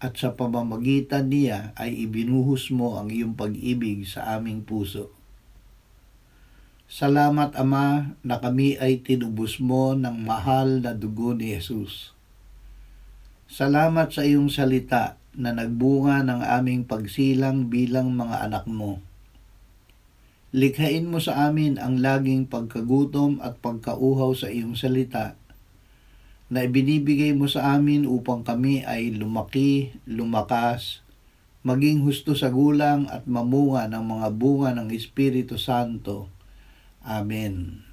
at sa pamamagitan niya ay ibinuhos mo ang iyong pag-ibig sa aming puso. Salamat Ama na kami ay tinubos mo ng mahal na dugo ni Jesus. Salamat sa iyong salita na nagbunga ng aming pagsilang bilang mga anak mo. Likhain mo sa amin ang laging pagkagutom at pagkauhaw sa iyong salita na ibinibigay mo sa amin upang kami ay lumaki, lumakas, maging husto sa gulang at mamunga ng mga bunga ng Espiritu Santo. Amen.